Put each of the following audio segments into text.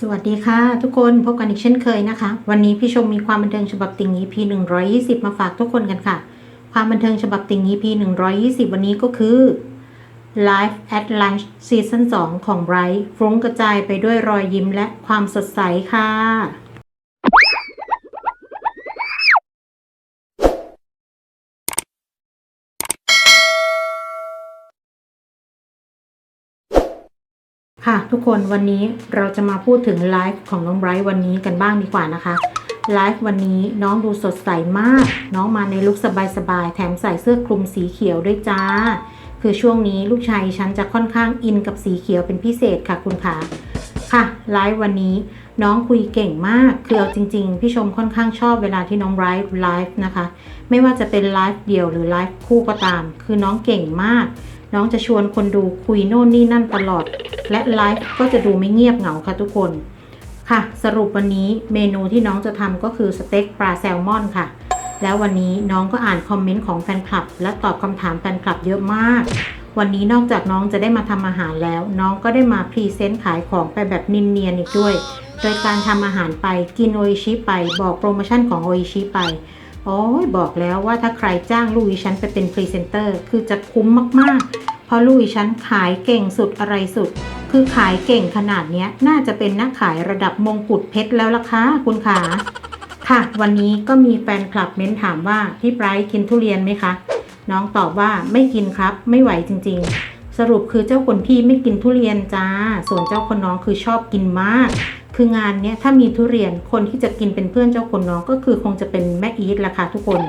สวัสดีค่ะ ทุกคนพบกันอีกเช่นเคยนะคะ วันนี้พี่ชมมีความบันเทิงฉบับติ่ง EP 120มาฝากทุกคนกันค่ะ ความบันเทิงฉบับติ่ง EP 120วันนี้ก็คือ Live at Lunch Season 2ของ Bright ฟุ้งกระจายไปด้วยรอยยิ้มและความสดใสค่ะ ค่ะทุกคนวันนี้เราจะมาพูดถึงไลฟ์ของน้องไบรท์วันนี้กันบ้างดีกว่านะคะไลฟ์วันนี้น้องดูสดใสมาก น้องมาในลุคสบายๆแถมใส่เสื้อคลุมสีเขียวด้วยจ้า คือช่วงนี้ลูกชายฉันจะค่อนข้างอินกับสีเขียวเป็นพิเศษค่ะคุณขาค่ะไลฟ์วันนี้น้องคุยเก่งมากคือเอาจริง ๆ พี่ชมค่อนข้างชอบเวลาที่น้องไบรท์ไลฟ์นะคะ ไม่ว่าจะเป็นไลฟ์เดี่ยวหรือไลฟ์คู่ก็ตาม คือน้องเก่งมาก น้องจะชวนคนดูคุยโน่นนี่นั่นตลอด และไลฟ์ก็จะดูไม่เงียบเหงาค่ะทุกคน ค่ะ สรุปวันนี้เมนูที่น้องจะทำก็คือสเต็กปลาแซลมอนค่ะ แล้ววันนี้น้องก็อ่านคอมเมนต์ของแฟนคลับ และตอบคำถามแฟนคลับเยอะมาก วันนี้นอกจากน้องจะได้มาทำอาหารแล้ว น้องก็ได้มาพรีเซนต์ขายของไปแบบนินเนียนอีกด้วย โดยการทำอาหารไปกินโออิชิไปบอกโปรโมชั่นของโออิชิไป โอ้ยบอกแล้วว่าถ้าใครจ้างลูกดิฉันไปเป็นพรีเซนเตอร์คือจะคุ้มมากๆ เพราะลูกดิฉันขายเก่งสุดอะไรสุด คือขายเก่งขนาดนี้น่าจะเป็นนักขายระดับมงกุฎเพชรแล้วล่ะคะคุณขาค่ะ วันนี้ก็มีแฟนคลับเม้นถามว่าพี่ไบรท์กินทุเรียนไหมคะ น้องตอบว่าไม่กินครับ ไม่ไหวจริง ๆ สรุปคือเจ้าคนพี่ไม่กินทุเรียนจ้า ส่วนเจ้าคนน้องคือชอบกินมาก คืองานเนี้ยถ้ามีทุเรียนคนที่จะกินเป็นเพื่อนเจ้าคนน้องก็คือคงจะเป็นแม่อีทละค่ะทุกคน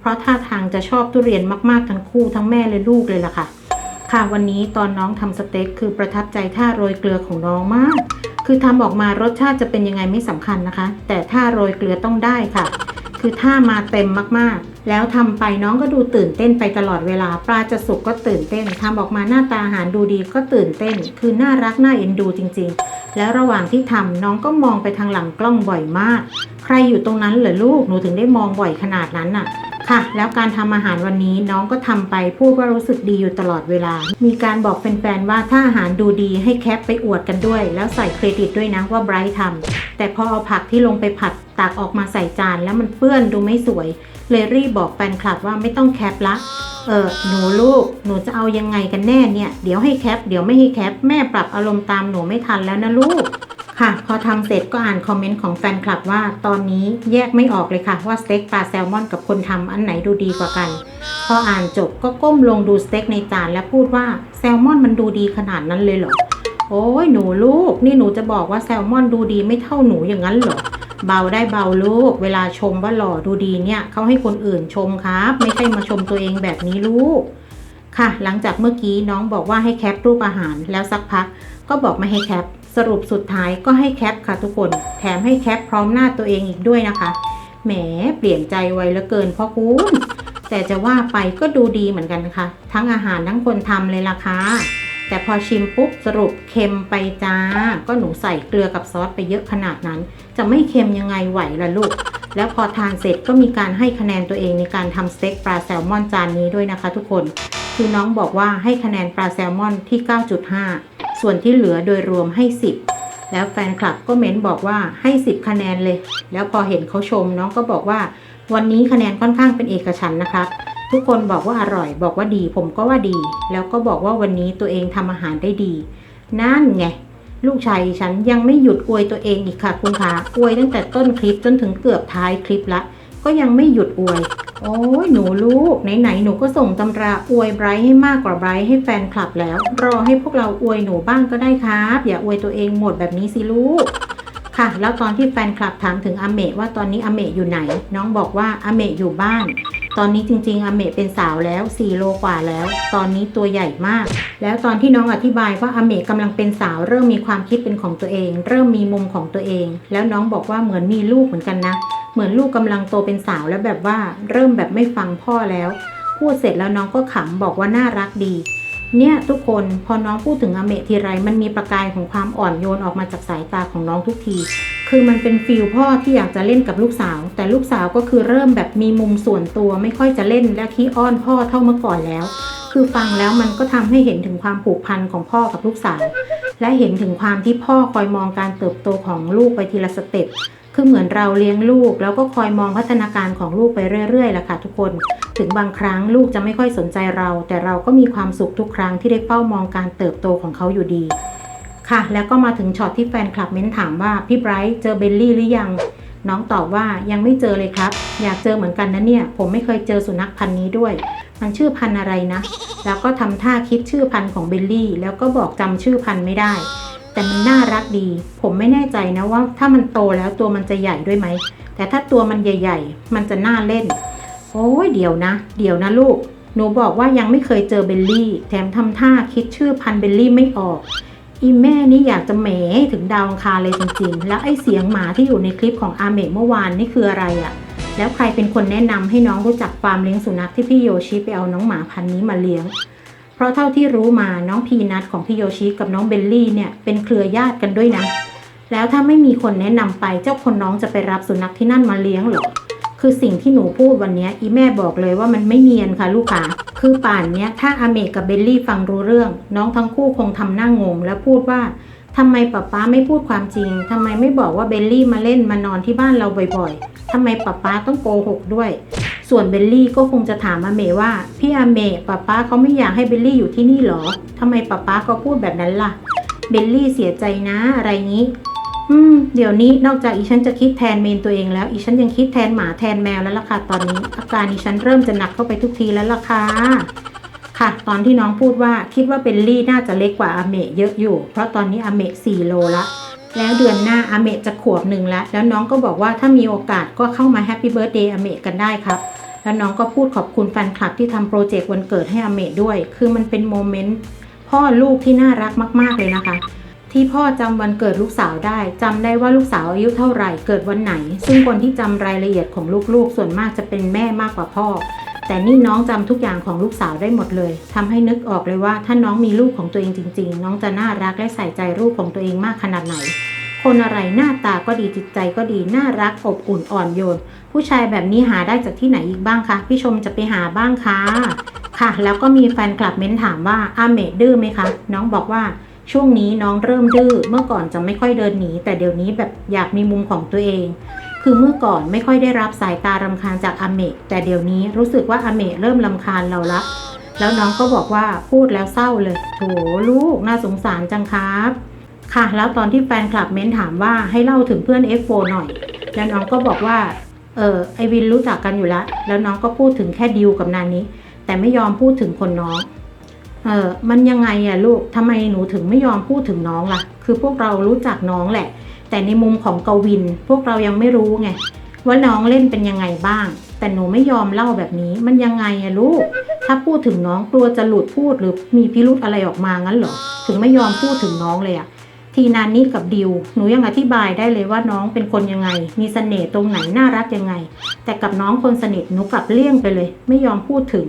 เพราะท่าทางจะชอบทุเรียนมากๆทั้งคู่ทั้งแม่และลูกเลยล่ะค่ะ ค่ะวันนี้ตอนน้องทำสเต็กคือประทับใจท่าโรยเกลือของน้องมาก คือทำออกมารสชาติจะเป็นยังไงไม่สำคัญนะคะ แต่ท่าโรยเกลือต้องได้ค่ะ คือท่ามาเต็มมากๆ แล้วทำไปน้องก็ดูตื่นเต้นไปตลอดเวลา ปลาจะสุกก็ตื่นเต้นทำออกมาหน้าตาอาหารดูดีก็ตื่นเต้น คือน่ารักน่าเอ็นดูจริง ๆ แล้วระหว่างที่ทำน้องก็มองไปทางหลังกล้องบ่อยมาก ใครอยู่ตรงนั้นเหรอลูกหนูถึงได้มองบ่อยขนาดนั้นน่ะ ค่ะ แล้วการทำอาหารวันนี้น้องก็ทำไปพูดว่ารู้สึกดีอยู่ตลอดเวลา มีการบอกแฟนๆว่าถ้าอาหารดูดีให้แคปไปอวดกันด้วย แล้วใส่เครดิตด้วยนะว่าไบรท์ทำแต่พอเอาผักที่ลงไปผัดตักออกมาใส่จานแล้วมันเปื้อนดูไม่สวย เลยรีบบอกแฟนคลับว่าไม่ต้องแคปละเออหนูลูก หนูจะเอายังไงกันแน่เนี่ย เดี๋ยวให้แคป เดี๋ยวไม่ให้แคป แม่ปรับอารมณ์ตามหนูไม่ทันแล้วนะลูก ค่ะ พอทำเสร็จก็อ่านคอมเมนต์ของแฟนคลับว่า ตอนนี้แยกไม่ออกเลยค่ะ ว่าสเต็กปลาแซลมอนกับคนทำอันไหนดูดีกว่ากัน พออ่านจบก็ก้มลงดูสเต็กในจานและพูดว่าแซลมอนมันดูดีขนาดนั้นเลยเหรอ โอ้ยหนูลูก นี่หนูจะบอกว่าแซลมอนดูดีไม่เท่าหนูอย่างนั้นเหรอ เบาได้เบาลูก เวลาชมว่าหล่อดูดีเนี่ยเขาให้คนอื่นชมครับ ไม่ใช่มาชมตัวเองแบบนี้ลูกค่ะ หลังจากเมื่อกี้น้องบอกว่าให้แคปรูปอาหารแล้วสักพัก ก็บอกไม่ให้แคป สรุปสุดท้ายก็ให้แคปค่ะทุกคน แถมให้แคปพร้อมหน้าตัวเองอีกด้วยนะคะ แหมเปลี่ยนใจไวเหลือเกินพ่อคุณแต่จะว่าไปก็ดูดีเหมือนกันนะคะ ทั้งอาหารทั้งคนทำเลยล่ะค่ะแต่พอชิมปุ๊บสรุปเค็มไปจ้า ก็หนูใส่เกลือกับซอสไปเยอะขนาดนั้น จะไม่เค็มยังไงไหวล่ะลูก แล้วพอทานเสร็จก็มีการให้คะแนนตัวเองในการทำสเต็กปลาแซลมอนจานนี้ด้วยนะคะ ทุกคน คือน้องบอกว่าให้คะแนนปลาแซลมอนที่ 9.5 ส่วนที่เหลือโดยรวมให้ 10 แล้วแฟนคลับก็เม้นบอกว่าให้ 10 คะแนนเลย แล้วพอเห็นเขาชมน้องก็บอกว่า วันนี้คะแนนค่อนข้างเป็นเอกฉันนะครับ ทุกคนบอกว่าอร่อย บอกว่าดี ผมก็ว่าดี แล้วก็บอกว่าวันนี้ตัวเองทำอาหารได้ดี นั่นไงลูกชายฉันยังไม่หยุดอวยตัวเองอีกค่ะคุณคะอวยตั้งแต่ต้นคลิปจนถึงเกือบท้ายคลิปละ ก็ยังไม่หยุดอวย โอ้ยหนูลูก ไหนๆหนูก็ส่งตำราอวยไบรท์ให้มากกว่าไบรท์ให้แฟนคลับแล้ว รอให้พวกเราอวยหนูบ้างก็ได้ครับ อย่าอวยตัวเองหมดแบบนี้สิลูก ค่ะ แล้วตอนที่แฟนคลับถามถึงอเมะว่าตอนนี้อเมะอยู่ไหน น้องบอกว่าอเมะอยู่บ้าน ตอนนี้จริงๆอเมะเป็นสาวแล้ว4โลกว่าแล้ว ตอนนี้ตัวใหญ่มาก แล้วตอนที่น้องอธิบายว่าอเมะกำลังเป็นสาว เริ่มมีความคิดเป็นของตัวเอง เริ่มมีมุมของตัวเอง แล้วน้องบอกว่าเหมือนมีลูกเหมือนกันนะ เหมือนลูกกำลังโตเป็นสาวแล้วแบบว่าเริ่มแบบไม่ฟังพ่อแล้ว พูดเสร็จแล้วน้องก็ขำบอกว่าน่ารักดี เนี่ยทุกคนพอน้องพูดถึงอเมะทีไรมันมีประกายของความอ่อนโยนออกมาจากสายตาของน้องทุกที คือมันเป็นฟีลพ่อที่อยากจะเล่นกับลูกสาว แต่ลูกสาวก็คือเริ่มแบบมีมุมส่วนตัวไม่ค่อยจะเล่นและขี้อ้อนพ่อเท่าเมื่อก่อนแล้ว คือฟังแล้วมันก็ทำให้เห็นถึงความผูกพันของพ่อกับลูกสาว และเห็นถึงความที่พ่อคอยมองการเติบโตของลูกไปทีละสเต็ป คือเหมือนเราเลี้ยงลูก แล้วก็คอยมองพัฒนาการของลูกไปเรื่อยๆแหละค่ะทุกคน ถึงบางครั้งลูกจะไม่ค่อยสนใจเรา แต่เราก็มีความสุขทุกครั้งที่ได้เฝ้ามองการเติบโตของเขาอยู่ดี ค่ะ แล้วก็มาถึงช็อตที่แฟนคลับเม้นถามว่าพี่ไบรท์เจอเบลลี่หรือยัง น้องตอบว่ายังไม่เจอเลยครับ อยากเจอเหมือนกันนะเนี่ย ผมไม่เคยเจอสุนัขพันธุ์นี้ด้วย มันชื่อพันธุ์อะไรนะ แล้วก็ทำท่าคิดชื่อพันธุ์ของเบลลี่ แล้วก็บอกจำชื่อพันธุ์ไม่ได้ แต่มันน่ารักดี ผมไม่แน่ใจนะว่าถ้ามันโตแล้วตัวมันจะใหญ่ด้วยไหม แต่ถ้าตัวมันใหญ่ ๆ มันจะน่าเล่น โอ้ยเดี๋ยวนะ เดี๋ยวนะลูก หนูบอกว่ายังไม่เคยเจอเบลลี่ แถมทำท่าคิดชื่อพันเบลลี่ไม่ออก อีแม่นี่อยากจะแหมถึงดาวอังคารเลยจริงๆ แล้วไอ้เสียงหมาที่อยู่ในคลิปของอาเมะเมื่อวานนี่คืออะไรอะ่ะ แล้วใครเป็นคนแนะนำให้น้องรู้จักฟาร์มเลี้ยงสุนัขที่พี่โยชิไปเอาน้องหมาพันนี้มาเลี้ยง เพราะเท่าที่รู้มาน้องพีนัทของพี่โยชิกับน้องเบลลี่เนี่ยเป็นเครือญาติกันด้วยนะ แล้วถ้าไม่มีคนแนะนำไปเจ้าคนน้องจะไปรับสุนัขที่นั่นมาเลี้ยงเหรอคือสิ่งที่หนูพูดวันนี้อีแม่บอกเลยว่ามันไม่เนียนค่ะลูกค้าคือป่านเนี้ยถ้าอาเมกกับเบลลี่ฟังรู้เรื่อง น้องทั้งคู่คงทำหน้างงแล้วพูดว่าทำไมป๊าป๊าไม่พูดความจริงทำไมไม่บอกว่าเบลลี่มาเล่นมานอนที่บ้านเราบ่อยๆทำไมป๊าป๊าต้องโกหกด้วย ส่วนเบลลี่ก็คงจะถามอาเมว่า พี่อาเมป๊าป๊าเขาไม่อยากให้เบลลี่อยู่ที่นี่หรอทำไมป๊าป๊าก็พูดแบบนั้นล่ะ เบลลี่เสียใจนะอะไรงี้ อืม เดี๋ยวนี้นอกจากอีฉันจะคิดแทนเมนตัวเองแล้ว อีฉันยังคิดแทนหมาแทนแมวแล้วล่ะค่ะตอนนี้ อาการอีฉันเริ่มจะหนักเข้าไปทุกทีแล้วล่ะค่ะค่ะ ตอนที่น้องพูดว่าคิดว่าเบลลี่น่าจะเล็กกว่าอาเมะเยอะอยู่ เพราะตอนนี้อาเมะ4โลละแล้วเดือนหน้าอาเมะจะขวบหนึ่งแล้ว แล้วน้องก็บอกว่าถ้ามีโอกาสก็เข้ามาแฮปปี้เบิร์ a เดย์อาเมะกันได้ครับ แล้วน้องก็พูดขอบคุณแฟนคลับที่ทำโปรเจกต์วันเกิดให้อเมะด้วย คือมันเป็นโมเมนต์พ่อลูกที่น่ารักมาก ๆ เลยนะคะ ที่พ่อจำวันเกิดลูกสาวได้ จำได้ว่าลูกสาวอายุเท่าไหร่เกิดวันไหน ซึ่งคนที่จำรายละเอียดของลูกๆ ส่วนมากจะเป็นแม่มากกว่าพ่อ แต่นี่น้องจำทุกอย่างของลูกสาวได้หมดเลยทำให้นึกออกเลยว่าถ้าน้องมีลูกของตัวเองจริง ๆ น้องจะน่ารักและใส่ใจลูกของตัวเองมากขนาดไหน คนอะไรหน้าตาก็ดีจิตใจก็ดีน่ารักอบอุ่นอ่อนโยน ผู้ชายแบบนี้หาได้จากที่ไหนอีกบ้างคะพี่ชมจะไปหาบ้างคะค่ะ แล้วก็มีแฟนคลับเม้นถามว่าอาเมดดื้อไหมคะ น้องบอกว่าช่วงนี้น้องเริ่มดื้อเมื่อก่อนจะไม่ค่อยเดินหนี แต่เดี๋ยวนี้แบบอยากมีมุมของตัวเอง คือเมื่อก่อนไม่ค่อยได้รับสายตารำคาญจากอาเมะแต่เดี๋ยวนี้รู้สึกว่าอาเมะเริ่มรำคาญเราละแล้วน้องก็บอกว่าพูดแล้วเศร้าเลย โถลูกน่าสงสารจังครับ ค่ะ แล้วตอนที่แฟนคลับเม้นถามว่าให้เล่าถึงเพื่อน F4 หน่อย แล้วน้องก็บอกว่า เออไอวินรู้จักกันอยู่แล้ว แล้วน้องก็พูดถึงแค่ดิวกับนานี้ แต่ไม่ยอมพูดถึงคนน้อง เออมันยังไงอะลูกทำไมหนูถึงไม่ยอมพูดถึงน้องล่ะ คือพวกเรารู้จักน้องแหละ แต่ในมุมของกวิน พวกเรายังไม่รู้ไงว่าน้องเล่นเป็นยังไงบ้าง แต่หนูไม่ยอมเล่าแบบนี้ มันยังไงอะลูก ถ้าพูดถึงน้องกลัวจะหลุดพูดหรือมีพิรุธอะไรออกมางั้นเหรอ ถึงไม่ยอมพูดถึงน้องเลยอะ ทีนานี่กับดิว หนูยังอธิบายได้เลยว่าน้องเป็นคนยังไง มีเสน่ห์ตรงไหนน่ารักยังไง แต่กับน้องคนสนิทหนูกลับเลี่ยงไปเลย ไม่ยอมพูดถึง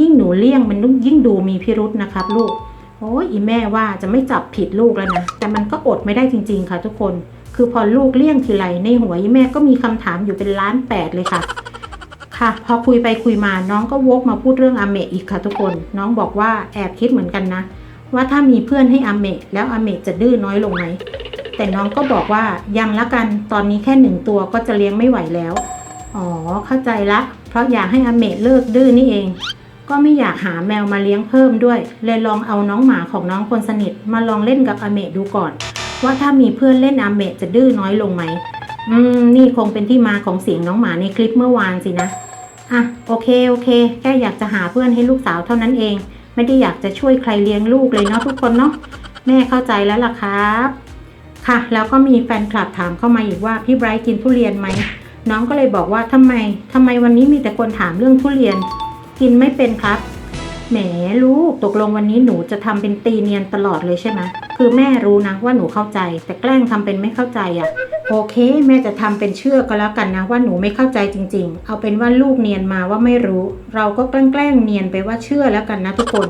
ยิ่งหนูเลี่ยงมันยิ่งดูมีพิรุษนะครับลูก โอ้ยอีแม่ว่าจะไม่จับผิดลูกแล้วนะ แต่มันก็อดไม่ได้จริง ๆ ค่ะทุกคน คือพอลูกเลี่ยงทีไรในหัวอีแม่ก็มีคำถามอยู่เป็นล้านแปดเลยค่ะค่ะพอคุยไปคุยมาน้องก็วกมาพูดเรื่องอาเมะอีกค่ะทุกคน น้องบอกว่าแอบคิดเหมือนกันนะ ว่าถ้ามีเพื่อนให้อเมะแล้วอเมะจะดื้อน้อยลงไหม แต่น้องก็บอกว่ายังละกันตอนนี้แค่หนึ่งตัวก็จะเลี้ยงไม่ไหวแล้ว อ๋อ เข้าใจละ เพราะอยากให้อเมะเลิกดื้อนี่เอง ก็ไม่อยากหาแมวมาเลี้ยงเพิ่มด้วย เลยลองเอาน้องหมาของน้องคนสนิท มาลองเล่นกับอเมะดูก่อน ว่าถ้ามีเพื่อนเล่นอเมะจะดื้อน้อยลงไหม อืม นี่คงเป็นที่มาของเสียงน้องหมาในคลิปเมื่อวานสินะ อะ โอเค โอเค แค่อยากจะหาเพื่อนให้ลูกสาวเท่านั้นเอง ไม่ได้อยากจะช่วยใครเลี้ยงลูกเลยเนาะทุกคนเนาะแม่เข้าใจแล้วล่ะครับ ค่ะ แล้วก็มีแฟนคลับถามเข้ามาอีกว่าพี่ไบรท์กินทุเรียนไหมน้องก็เลยบอกว่าทำไมทำไมวันนี้มีแต่คนถามเรื่องทุเรียน กินไม่เป็นครับแหมลูกตกลงวันนี้หนูจะทำเป็นตีเนียนตลอดเลยใช่ไหมคือแม่รู้นะว่าหนูเข้าใจ แต่แกล้งทำเป็นไม่เข้าใจอะ่ะ โอเคแม่จะทำเป็นเชื่อก็แล้วกันนะ ว่าหนูไม่เข้าใจจริง ๆ เอาเป็นว่าลูกเนียนมาว่าไม่รู้ เราก็แกล้งเนียนไปว่าเชื่อแล้วกันนะทุกคน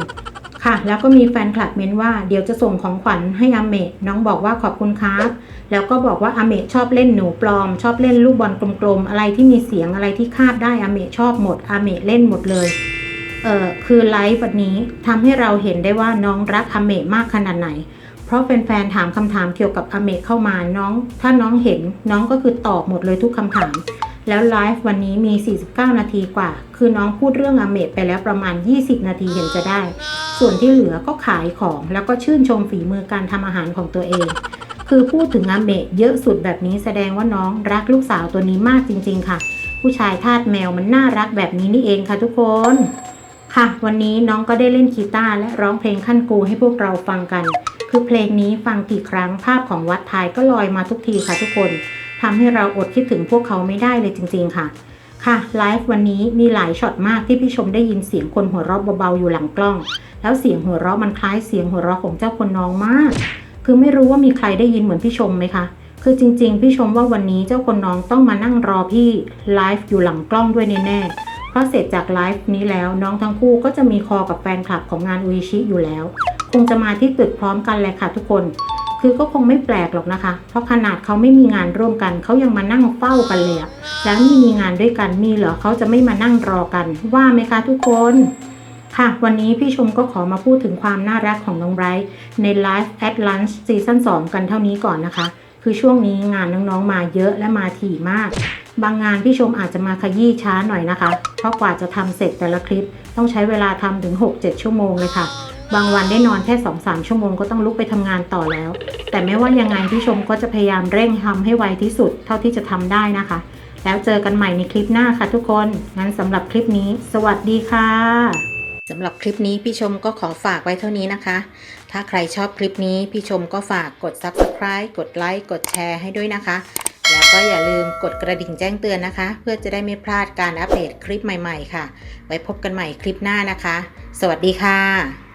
ค่ะแล้วก็มีแฟนคลับเม้นว่าเดี๋ยวจะส่งของขวัญให้อาเมะน้องบอกว่าขอบคุณครับแล้วก็บอกว่าอาเมะชอบเล่นหนูปลอม ชอบเล่นลูกบอลกลมๆอะไรที่มีเสียงอะไรที่คาบได้อาเมะชอบหมดอาเมะเล่นหมดเลยเออคือไลฟ์วันนี้ทำให้เราเห็นได้ว่าน้องรักอาเมะมากขนาดไหน เพราะแฟนๆถามคำถามเกี่ยวกับอเมะเข้ามาน้อง ถ้าน้องเห็นน้องก็คือตอบหมดเลยทุกคำถาม แล้วไลฟ์วันนี้มี 49 นาทีกว่า คือน้องพูดเรื่องอเมะไปแล้วประมาณ 20 นาทีเห็นจะได้ ส่วนที่เหลือก็ขายของแล้วก็ชื่นชมฝีมือการทำอาหารของตัวเอง คือพูดถึงอเมะเยอะสุดแบบนี้แสดงว่าน้องรักลูกสาวตัวนี้มากจริง ๆ ค่ะ ผู้ชายทาสแมวมันน่ารักแบบนี้นี่เองค่ะทุกคนค่ะ วันนี้น้องก็ได้เล่นกีตาร์และร้องเพลงขั้นกูให้พวกเราฟังกัน คือเพลงนี้ฟังกี่ครั้งภาพของวัดไทยก็ลอยมาทุกทีค่ะทุกคนทำให้เราอดคิดถึงพวกเขาไม่ได้เลยจริง ๆค่ะ ค่ะไลฟ์วันนี้มีหลายช็อตมากที่พี่ชมได้ยินเสียงคนหัวเราะเบาๆอยู่หลังกล้อง แล้วเสียงหัวเราะมันคล้ายเสียงหัวเราะของเจ้าคนน้องมาก คือไม่รู้ว่ามีใครได้ยินเหมือนพี่ชมไหมคะคือจริง ๆ พี่ชมว่าวันนี้เจ้าคนน้องต้องมานั่งรอพี่ไลฟ์อยู่หลังกล้องด้วยแน่ๆเพราะเสร็จจากไลฟ์นี้แล้วน้องทั้งคู่ก็จะมีคอกับแฟนคลับของงานอุยชิอยู่แล้ว คงจะมาที่ตึกพร้อมกันเลยค่ะทุกคน คือก็คงไม่แปลกหรอกนะคะ เพราะขนาดเขาไม่มีงานร่วมกัน เขายังมานั่งเฝ้ากันเลยอะแล้วนี่มีงานด้วยกันมีเหรอเขาจะไม่มานั่งรอกันว่าไหมคะทุกคนค่ะ วันนี้พี่ชมก็ขอมาพูดถึงความน่ารักของน้องไบรท์ใน Live at Lunch ซีซั่น2 กันเท่านี้ก่อนนะคะ คือช่วงนี้งานน้องๆมาเยอะและมาถี่มาก บางงานพี่ชมอาจจะมาขยี้ช้าหน่อยนะคะ เพราะกว่าจะทำเสร็จแต่ละคลิปต้องใช้เวลาทำถึง 6-7 ชั่วโมงเลยค่ะ บางวันได้นอนแค่2-3ชั่วโมงก็ต้องลุกไปทำงานต่อแล้ว แต่ไม่ว่ายังไงพี่ชมก็จะพยายามเร่งทำให้ไวที่สุดเท่าที่จะทำได้นะคะ แล้วเจอกันใหม่ในคลิปหน้าค่ะทุกคน งั้นสำหรับคลิปนี้ สวัสดีค่ะสำหรับคลิปนี้พี่ชมก็ขอฝากไว้เท่านี้นะคะ ถ้าใครชอบคลิปนี้พี่ชมก็ฝากกด subscribe กดไลค์กดแชร์ให้ด้วยนะคะแล้วก็อย่าลืมกดกระดิ่งแจ้งเตือนนะคะ เพื่อจะได้ไม่พลาดการอัปเดตคลิปใหม่ๆ ค่ะ ไว้พบกันใหม่คลิปหน้านะคะ สวัสดีค่ะ